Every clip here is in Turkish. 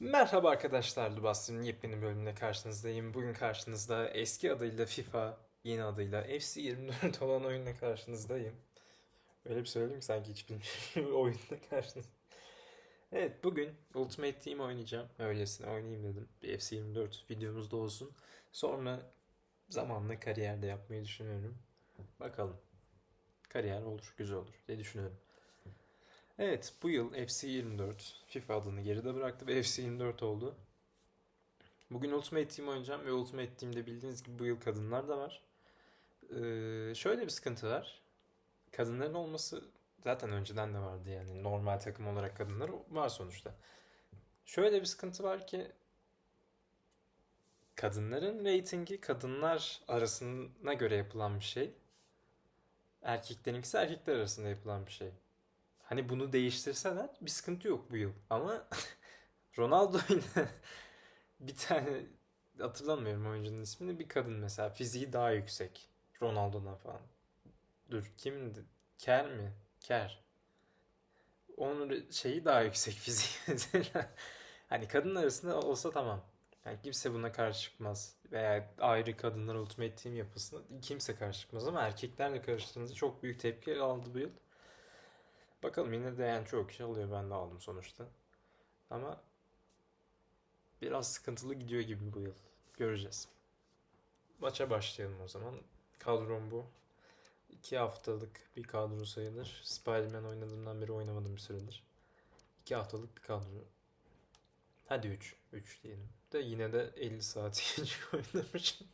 Merhaba arkadaşlar, Lubas'ın yepyeni bölümüne karşınızdayım. Bugün karşınızda eski adıyla FIFA, yeni adıyla FC24 olan oyunla karşınızdayım. Öyle bir söyleyeyim ki sanki hiç bilmiyorum oyunla karşınızda. Evet, bugün Ultimate Team oynayacağım. Öylesine oynayayım dedim. Bir FC24 videomuz da olsun. Sonra zamanla kariyerde yapmayı düşünüyorum. Bakalım. Kariyer olur, güzel olur diye düşünüyorum. Evet, bu yıl FC24 FIFA adını geride bıraktı ve FC24 oldu. Bugün Ultimate Team oynayacağım ve Ultimate Team'de bildiğiniz gibi bu yıl kadınlar da var. Ee, şöyle bir sıkıntı var. Kadınların olması zaten önceden de vardı yani normal takım olarak kadınlar var sonuçta. Şöyle bir sıkıntı var ki kadınların reytingi kadınlar arasına göre yapılan bir şey. Erkeklerinkisi erkekler arasında yapılan bir şey. Hani bunu değiştirseler bir sıkıntı yok bu yıl. Ama Ronaldo ile bir tane hatırlamıyorum oyuncunun ismini bir kadın mesela fiziği daha yüksek Ronaldo'dan falan. Dur kimdi? Ker mi? Ker. Onun şeyi daha yüksek fiziği mesela. Hani kadın arasında olsa tamam. Yani kimse buna karşı çıkmaz. Veya ayrı kadınlar Ultimate Team yapısına kimse karşı çıkmaz ama erkeklerle karıştığınızda çok büyük tepki aldı bu yıl. Bakalım yine de yani çok kişi alıyor. Ben de aldım sonuçta. Ama biraz sıkıntılı gidiyor gibi bu yıl. Göreceğiz. Maça başlayalım o zaman. Kadrom bu. İki haftalık bir kadro sayılır. Spider-Man oynadığımdan beri oynamadım bir süredir. İki haftalık bir kadro. Hadi 3. 3 diyelim. De yine de 50 saat geç oynamışım.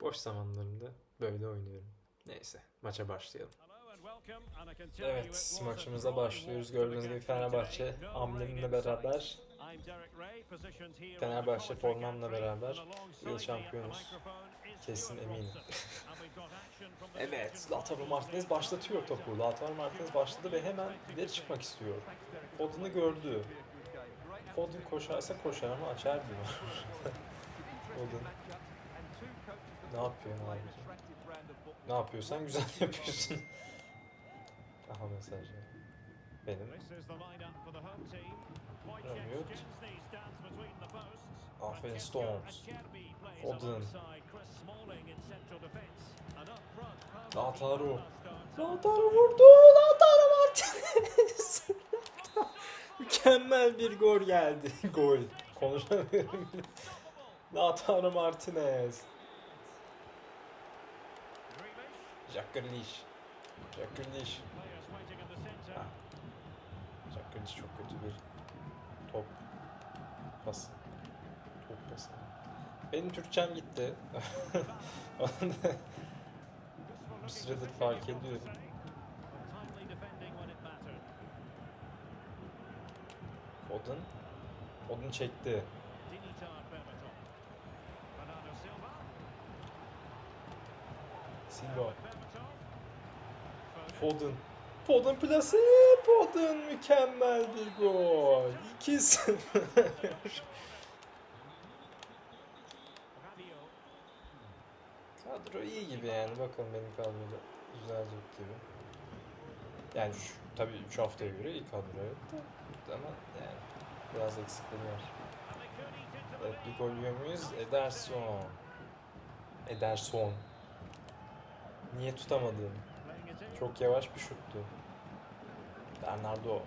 Boş zamanlarımda böyle oynuyorum. Neyse maça başlayalım. Evet, maçımıza başlıyoruz. Gördüğünüz gibi Fenerbahçe amblemimle beraber, Fenerbahçe formamla beraber yıl şampiyonuz. Kesin eminim. evet, Lautaro Martinez başlatıyor topu. Lautaro Martinez başladı ve hemen ileri çıkmak istiyor. Foden'ı gördü. Foden koşarsa koşar ama açar diyor. Foden. Ne yapıyorsun abi? Ne yapıyorsan güzel yapıyorsun. Aha mesaj. Benim. Rabiot. Aferin Stones. Foden. Lautaro. Lautaro vurdu. Lautaro Martinez. Mükemmel bir gol geldi. gol. Konuşamıyorum. Lautaro Martinez. Jack Grealish. Jack Grealish. Grealish çok kötü bir top pası. Top pası. Benim Türkçem gitti. Bir süredir fark ediyorum. Foden. Foden çekti. Silva. Foden. Foden plase. Foden mükemmel bir gol. 2-0. Kadro iyi gibi yani. Bakalım benim kadroda düzelecek gibi. Yani şu, tabii 3 haftaya göre iyi kadro evet. Ama yani biraz eksikleri var. Evet bir gol yiyor muyuz? Ederson. Ederson. Niye tutamadım? Çok yavaş bir şuttu. Bernardo.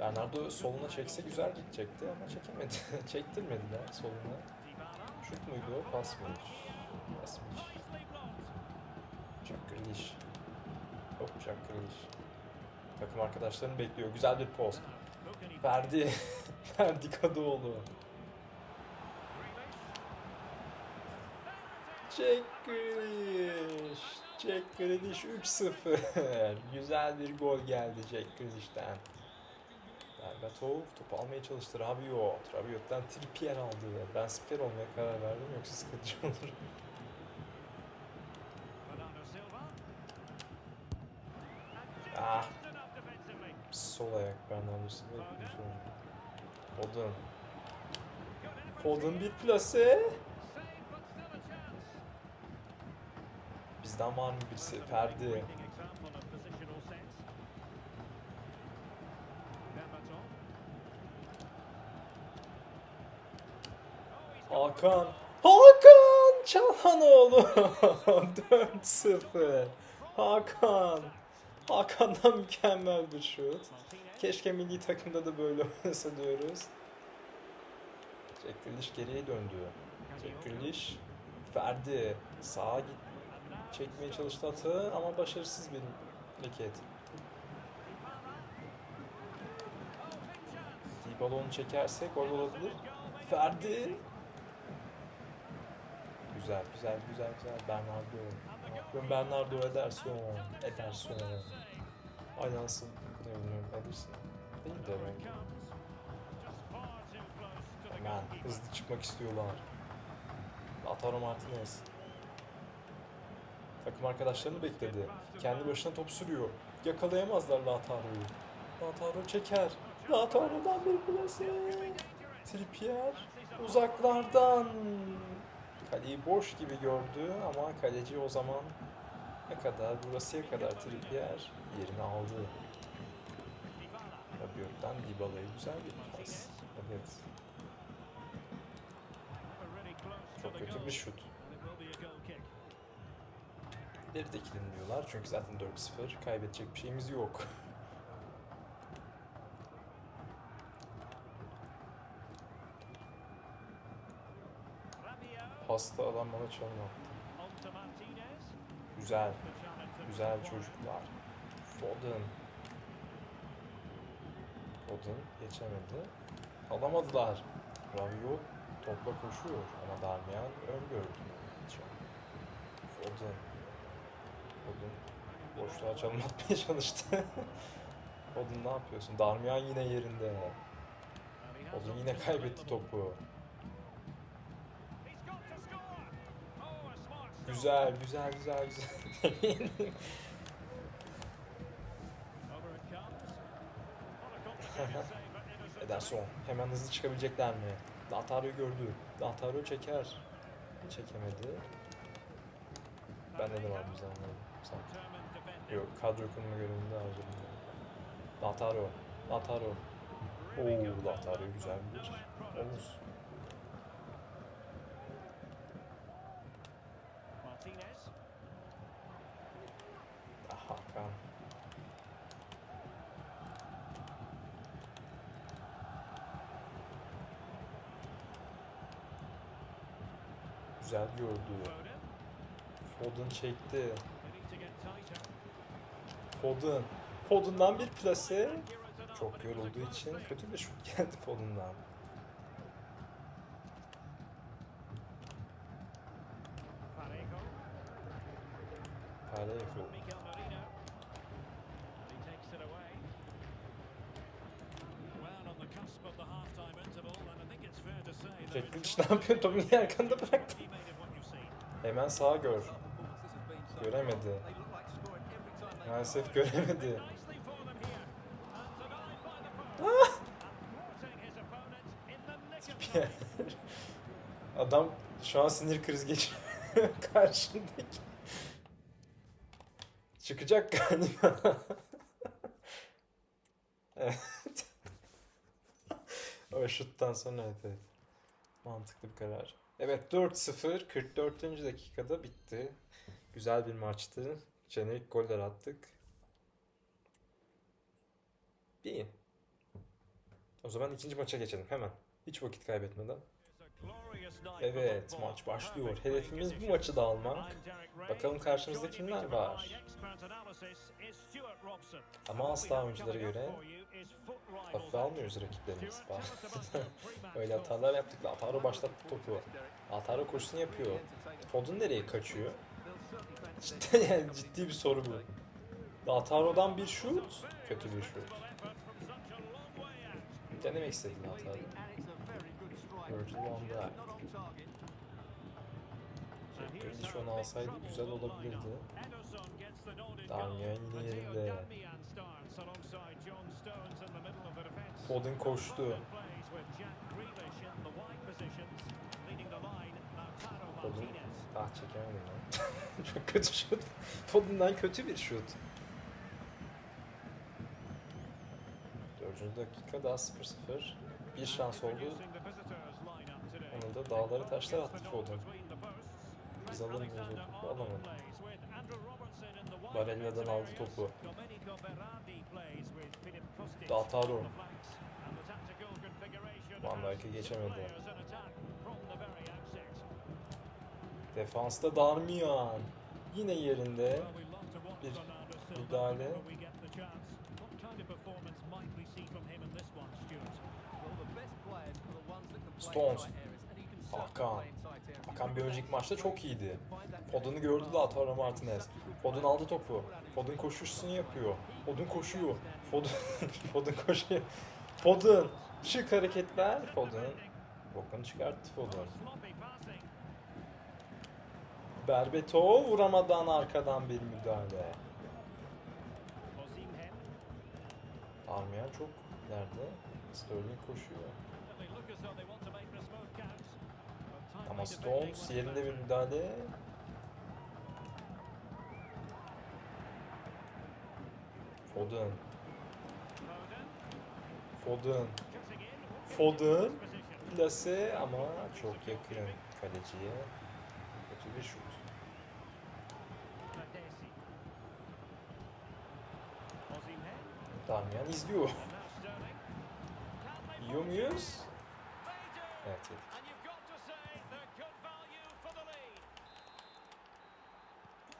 Bernardo soluna çekse güzel gidecekti ama çekemedi. Çektirmediler soluna. Şut muydu o? Pas mıydı? Pasmış. Jack Grealish. Hop Jack Grealish. Takım arkadaşlarını bekliyor. Güzel bir post. Ferdi. Ferdi Kadıoğlu. Jack Grealish. Jack Grealish 3-0. Güzel bir gol geldi Jack Grealish'ten. Berbatov topu almaya çalıştı. Rabiot. Rabiot'tan Trippier aldı. Ben spiker olmaya karar verdim yoksa sıkıntı olur. Ah. Sol ayak Bernardo Silva. Foden. Foden bir plase. Bizden var mı birisi? Ferdi. Hakan. Hakan Çalhanoğlu. 4-0. Hakan. Hakan'dan mükemmel bir şut. Keşke milli takımda da böyle oynasa diyoruz. Jack Grealish geriye döndü. Jack Grealish. Ferdi. Sağa git. Çekmeye çalıştı atı ama başarısız bir hareket. Dybala onu çekerse gol olabilir. Ferdi. Güzel, güzel, güzel, güzel. Bernardo. Ne yapıyorsun Bernardo Ederson? Ederson. Ay nasıl okunuyorum Ederson. Değil de belki. Hemen hızlı çıkmak istiyorlar. Lautaro Martinez. Takım arkadaşlarını bekledi. Kendi başına top sürüyor. Yakalayamazlar Lautaro'yu. Lautaro çeker. Lautaro'dan bir plase. Trippier uzaklardan. Kaleyi boş gibi gördü ama kaleci o zaman ne kadar burasıya kadar Trippier yerini aldı. Rabiot'tan Dybala'ya güzel bir pas. Evet. Çok kötü bir şut. Bir de diyorlar çünkü zaten 4-0 kaybedecek bir şeyimiz yok. Pasta adam bana çalım attı. Güzel, güzel çocuklar. Foden. Foden geçemedi. Alamadılar. Rabiot topla koşuyor ama Darmian öngördü. Foden. Foden boşluğa çalım atmaya çalıştı. Foden ne yapıyorsun? Darmian yine yerinde. Foden yine kaybetti topu. Güzel, güzel, güzel, güzel. Ederson. Hemen hızlı çıkabilecekler mi? Lautaro'yu gördü. Lautaro çeker. Çekemedi. Bende de var bir zaman. Sanki. Yok, kadro kurma görevinde harcadım. Lautaro. Lautaro. Oo, Lautaro güzel bir. Ah, Hakan. Güzel gördü. Foden çekti. Foden. Foden'dan bir plase. Çok yorulduğu için kötü bir şut geldi Foden'dan. Parejo. Jack Grealish ne yapıyor? Topu niye arkanda bıraktı? Hemen sağa gör. Göremedi. Maalesef göremedi. Pierre. Adam şu an sinir krizi geçiriyor karşındaki. Çıkacak galiba. evet. o şuttan sonra evet, evet. Mantıklı bir karar. Evet 4-0 44. dakikada bitti. Güzel bir maçtı. Jenerik goller attık. İyi. O zaman ikinci maça geçelim hemen. Hiç vakit kaybetmeden. Evet maç başlıyor. Hedefimiz bu maçı da almak. Bakalım karşımızda kimler var. Ama asla oyunculara göre hafife almıyoruz rakiplerimiz. Öyle hatalar yaptık. Lautaro başlattı topu. Lautaro koşusunu yapıyor. Foden nereye kaçıyor? Cidden yani ciddi bir soru bu. Lautaro'dan bir şut, kötü bir şut. Denemek istedi Lautaro. Virgil van Dijk. Grealish onu alsaydı güzel olabilirdi. Darmian yine yerinde. Foden koştu. Foden ah çekemedim lan. Çok kötü şut. Foden'dan kötü bir şut. Dördüncü dakika daha 0-0. Bir şans oldu. Sonunda dağları taşlar attı Foden. Biz alır mıyız o topu? Alamadık. Barella'dan aldı topu. Lautaro. Van Dijk'e geçemedi. Defansta Darmian. Yine yerinde. Bir müdahale. Stones. Hakan. Hakan bir önceki maçta çok iyiydi. Foden'ı gördü Lautaro Martinez. Foden aldı topu. Foden koşuşunu yapıyor. Foden koşuyor. Foden, Foden koşuyor. Foden. Şık hareketler. Foden. Bokunu çıkarttı Foden. Berbeto vuramadan arkadan bir müdahale. Armayan çok ileride. Sterling koşuyor. Ama Stones yerinde bir müdahale. Foden. Foden. Foden. Plase ama çok yakın kaleciye. Kötü bir şut. Darmian izliyor. Yiyor muyuz? Evet yedik.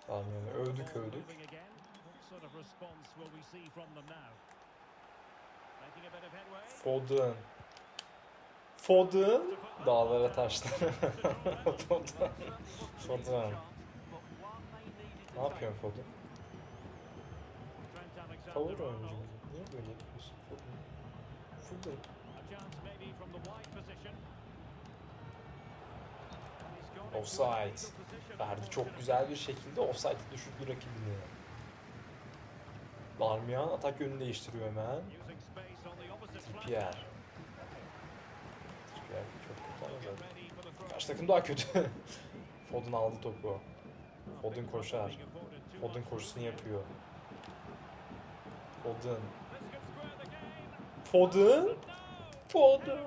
Darmian'ı övdük övdük. Foden. Foden. Dağlara taşlar. Foden. Foden. Ne yapıyorsun Foden? Favori oyuncu mu? Niye böyle yapıyorsun? Foden. Offside. Verdi çok güzel bir şekilde offside düşürdü rakibini. Darmian atak yönünü değiştiriyor hemen. Trippier. Trippier çok kötü ama. Karşı takım daha kötü. Foden aldı topu. Foden koşar. Foden koşusunu yapıyor. Foden. Foden. Foden.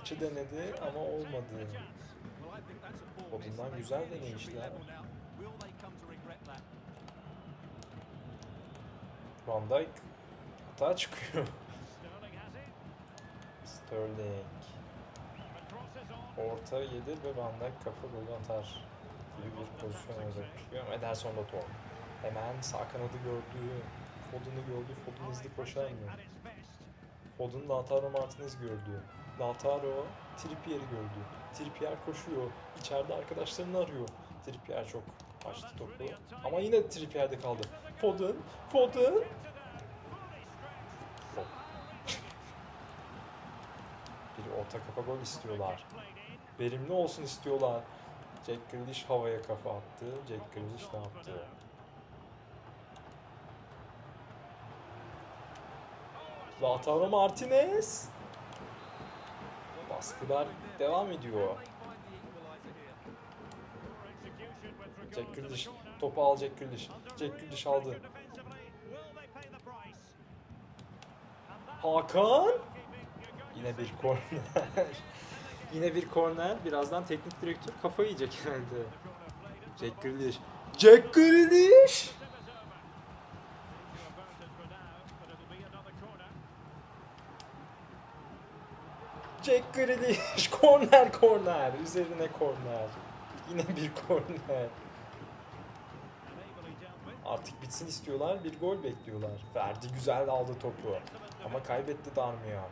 Açı denedi ama olmadı. Foden'dan güzel deneyişler. Van Dijk hata çıkıyor. Sterling. Orta yedi ve Van Dijk kafa golü atar gibi bir pozisyon olacak. Ederson da top. Hemen sağ kanadı gördü. Foden'ı gördü. Foden hızlı koşar mı? Foden Lautaro Martinez gördü. Lautaro Trippier'i gördü. Trippier koşuyor. İçeride arkadaşlarını arıyor. Trippier çok açtı topu. Ama yine Trippier'de kaldı. Foden, Foden. Bir orta kafa gol istiyorlar. Verimli olsun istiyorlar. Jack Grealish havaya kafa attı. Jack Grealish ne yaptı? Lautaro Martinez. Baskılar devam ediyor. Jack Grealish topu al Jack Grealish. Jack Grealish aldı. Hakan. Yine bir korner. Yine bir korner. Birazdan teknik direktör kafayı yiyecek herhalde. Jack Grealish. Jack Grealish. Jack Grealish. Korner korner. Üzerine korner. Yine bir korner. Artık bitsin istiyorlar. Bir gol bekliyorlar. Verdi güzel aldı topu. Ama kaybetti Darmian.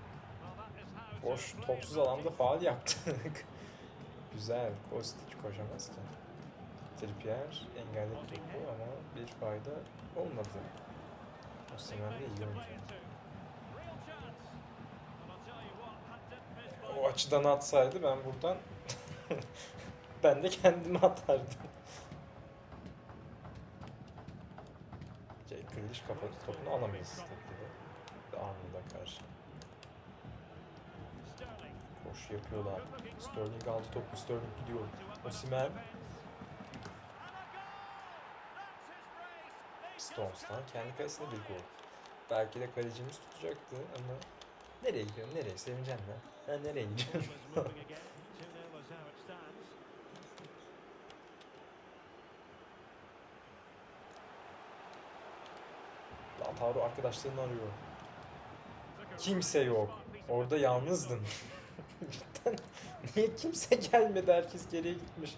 Boş topsuz alanda faal yaptık. güzel. Kostic koşamaz ki. Trippier engelledi topu ama bir fayda olmadı. Osimhen de iyi oyuncu. O açıdan atsaydı ben buradan ben de kendimi atardım. Jack Grealish kafa topunu alamayız tabii. Arnold'a karşı. Koş yapıyorlar. Sterling aldı topu. Sterling gidiyor. Osimhen. Stones'tan kendi kalesine bir gol. Belki de kalecimiz tutacaktı ama Nereye gidiyorsun? Nereye? Sevineceksin mi? Ha nereye gidiyorsun? Lautaro arkadaşlarını arıyor. Kimse yok. Orada yalnızdın. Cidden niye kimse gelmedi? Herkes geriye gitmiş.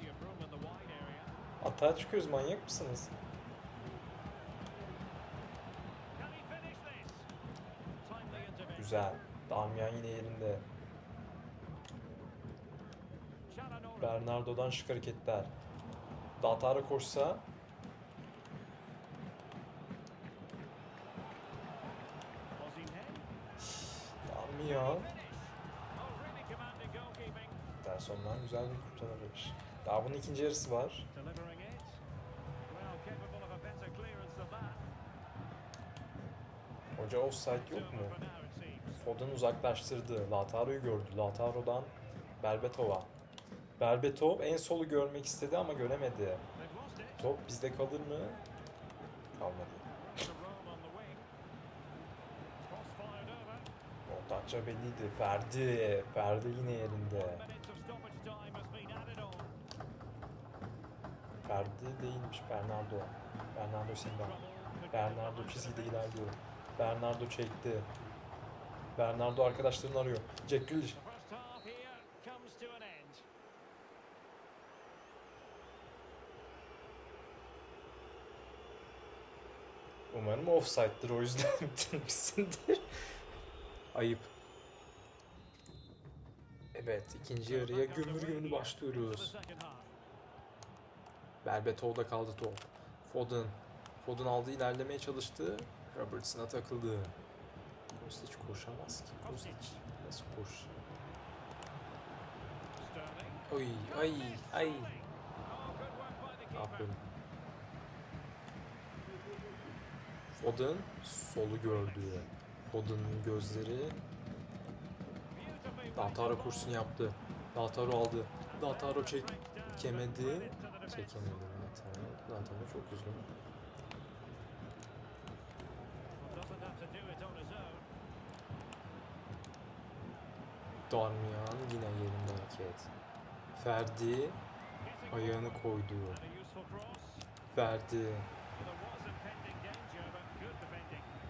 Atağa çıkıyoruz manyak mısınız? Güzel. Damian yine yerinde. Bernardo'dan şık hareketler. Lautaro koşsa Damian. Derson'dan güzel bir kurtarış. Daha bunun ikinci yarısı var. Hoca offside yok mu? Foden uzaklaştırdı. Lautaro'yu gördü. Lautaro'dan Berbatova. Berbatov en solu görmek istedi ama göremedi. Top bizde kalır mı? Kalmadı. Oldakça belliydi. Ferdi. Ferdi yine yerinde. Ferdi değilmiş. Bernardo. Bernardo Silva. Bernardo çizgide ilerliyor. Bernardo çekti. Bernardo arkadaşlarını arıyor. Jack Grealish. Umarım offside'dır o yüzden bitirmişsindir. Ayıp. Evet ikinci yarıya gümbür gümbür başlıyoruz. Berbatov'da kaldı top. Foden. Foden aldı ilerlemeye çalıştı. Robertson'a takıldı. Kostic koşamaz ki. Kostic nasıl koş? Oy ay ay. Aferin. Foden solu gördü. Foden'ın gözleri Lautaro kursunu yaptı. Lautaro aldı. Lautaro çekemedi. Çekemedi Lautaro. Lautaro çok üzgün. Darmian yine yerinde hareket. Ferdi ayağını koydu. Ferdi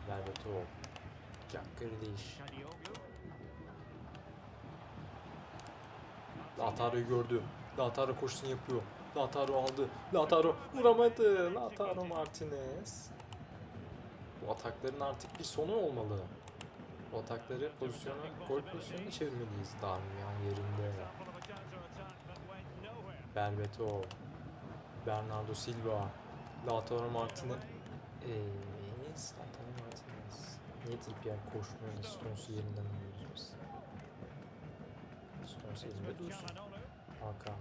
Berbatov. Jack Grealish. Lautaro'yu gördü. Lautaro koşusunu yapıyor. Lautaro aldı. Lautaro vuramadı. Lautaro Martinez. Bu atakların artık bir sonu olmalı. Bu atakları pozisyona, gol pozisyonuna çevirmeliyiz. Darmian yerinde. Berbatov. Bernardo Silva. Lautaro Martinez. Lautaro Martinez. Niye Trippier koşmuyor Stones'u yerinden alıyoruz biz? Stones yerinde dursun. Hakan.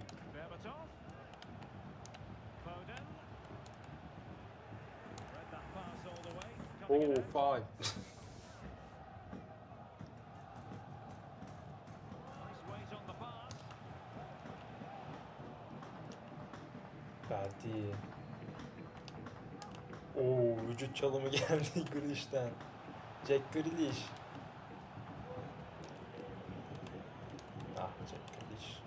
Oh, five. Ferdi. Oo, vücut çalımı geldi Grealish'ten. Jack Grealish. Ah Jack Grealish.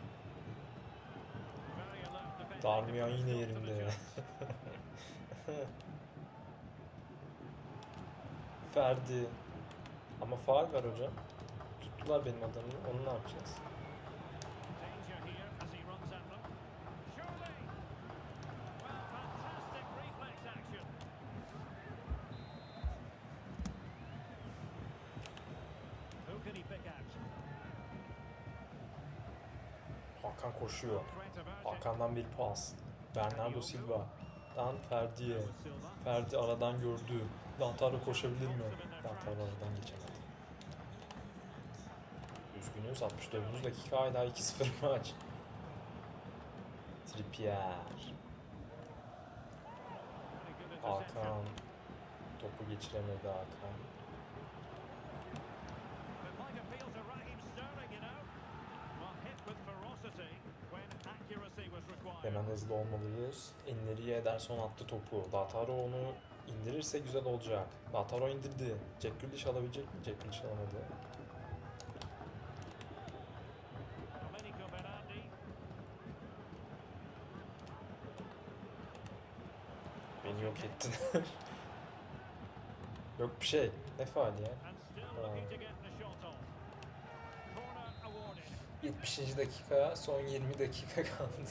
Darmian yine yerinde. Ferdi. Ama faal var hocam. Tuttular benim adamımı. Onu ne yapacağız? Koşuyor. Hakan'dan bir pas. Bernardo Silva'dan Ferdi'ye. Ferdi aradan gördü. Lautaro koşabilir mi? Lautaro aradan geçemedi. Üzgünüz 64. dakika hala 2-0 maç. Trippier. Hakan. Topu geçiremedi Hakan. Hemen hızlı olmalıyız. Enleri'ye Ederson attı topu. Lautaro onu indirirse güzel olacak. Lautaro indirdi. Jack Grealish alabilecek mi? Jack Grealish alamadı. Beni yok ettin. yok bir şey. Ne faal ya? Aa. 70. dakika, son 20 dakika kaldı.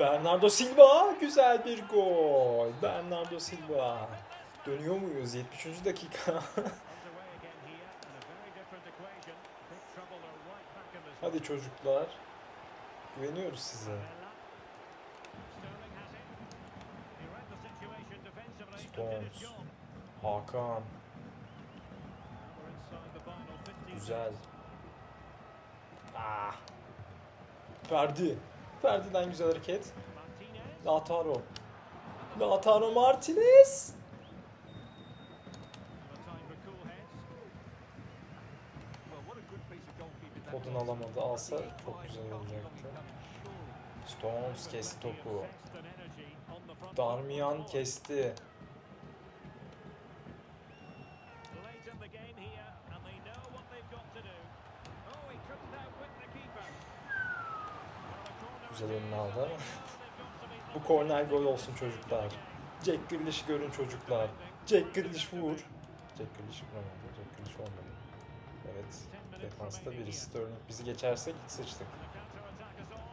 Bernardo Silva. Güzel bir gol. Bernardo Silva. Dönüyor muyuz? 73. dakika. Hadi çocuklar. Güveniyoruz size. Stones. Hakan. We're inside the final 15 Güzel. Ah. Ferdi. Ferdi'den güzel hareket. Lautaro. Lautaro Martinez. Foden alamadı. Alsa çok güzel olacaktı. Stones kesti topu. Darmian kesti. İs, aldı ama. Bu korner gol olsun çocuklar. Jack Grealish'i görün çocuklar. Jack Grealish vur. Jack Grealish vuramadı. Jack Grealish olmadı. Evet. Defansta biri Sterling. Bizi geçersek sıçtık.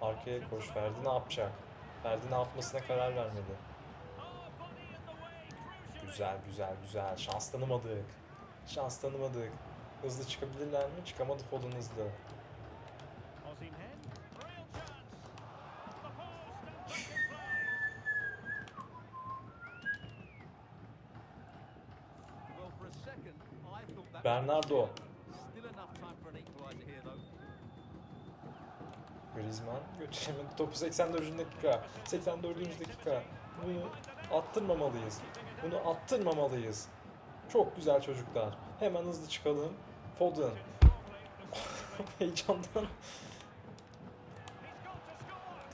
Arkaya koş. Ferdi ne yapacak? Ferdi ne yapmasına karar vermedi. Güzel güzel güzel. Şans tanımadık. Şans tanımadık. Hızlı çıkabilirler mi? Çıkamadı Foden hızlı. Though. Griezmann götüremedi topu 84. dakika. 84. dakika. Bunu attırmamalıyız. Bunu attırmamalıyız. Çok güzel çocuklar. Hemen hızlı çıkalım. Foden. Heyecandan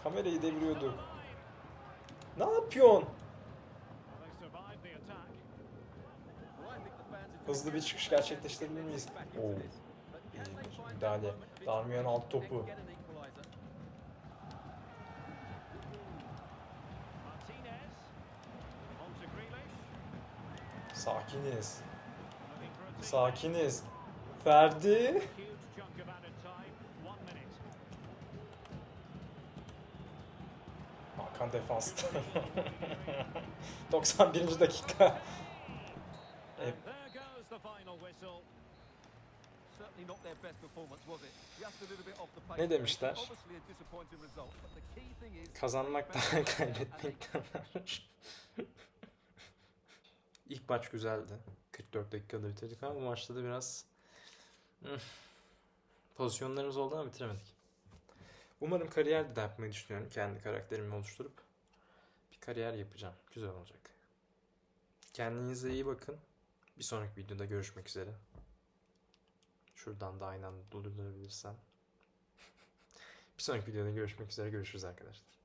kamerayı deviriyorduk. Ne yapıyorsun? Hızlı bir çıkış gerçekleştirebilir miyiz? Oo. İyi müdahale. Darmian alt topu. Sakiniz. Sakiniz. Ferdi. Hakan defansta. 91. dakika. Hep thing is Kazanmaktan kaybetmekten var. İlk maç güzeldi. 44 dakikada bitirdik ama bu maçta da biraz üf, pozisyonlarımız oldu ama bitiremedik. Umarım kariyer de yapmayı düşünüyorum. Kendi karakterimi oluşturup bir kariyer yapacağım. Güzel olacak. Kendinize iyi bakın. Bir sonraki videoda görüşmek üzere. Şuradan da aynı anda durdurabilirsem. bir sonraki videoda görüşmek üzere. Görüşürüz arkadaşlar.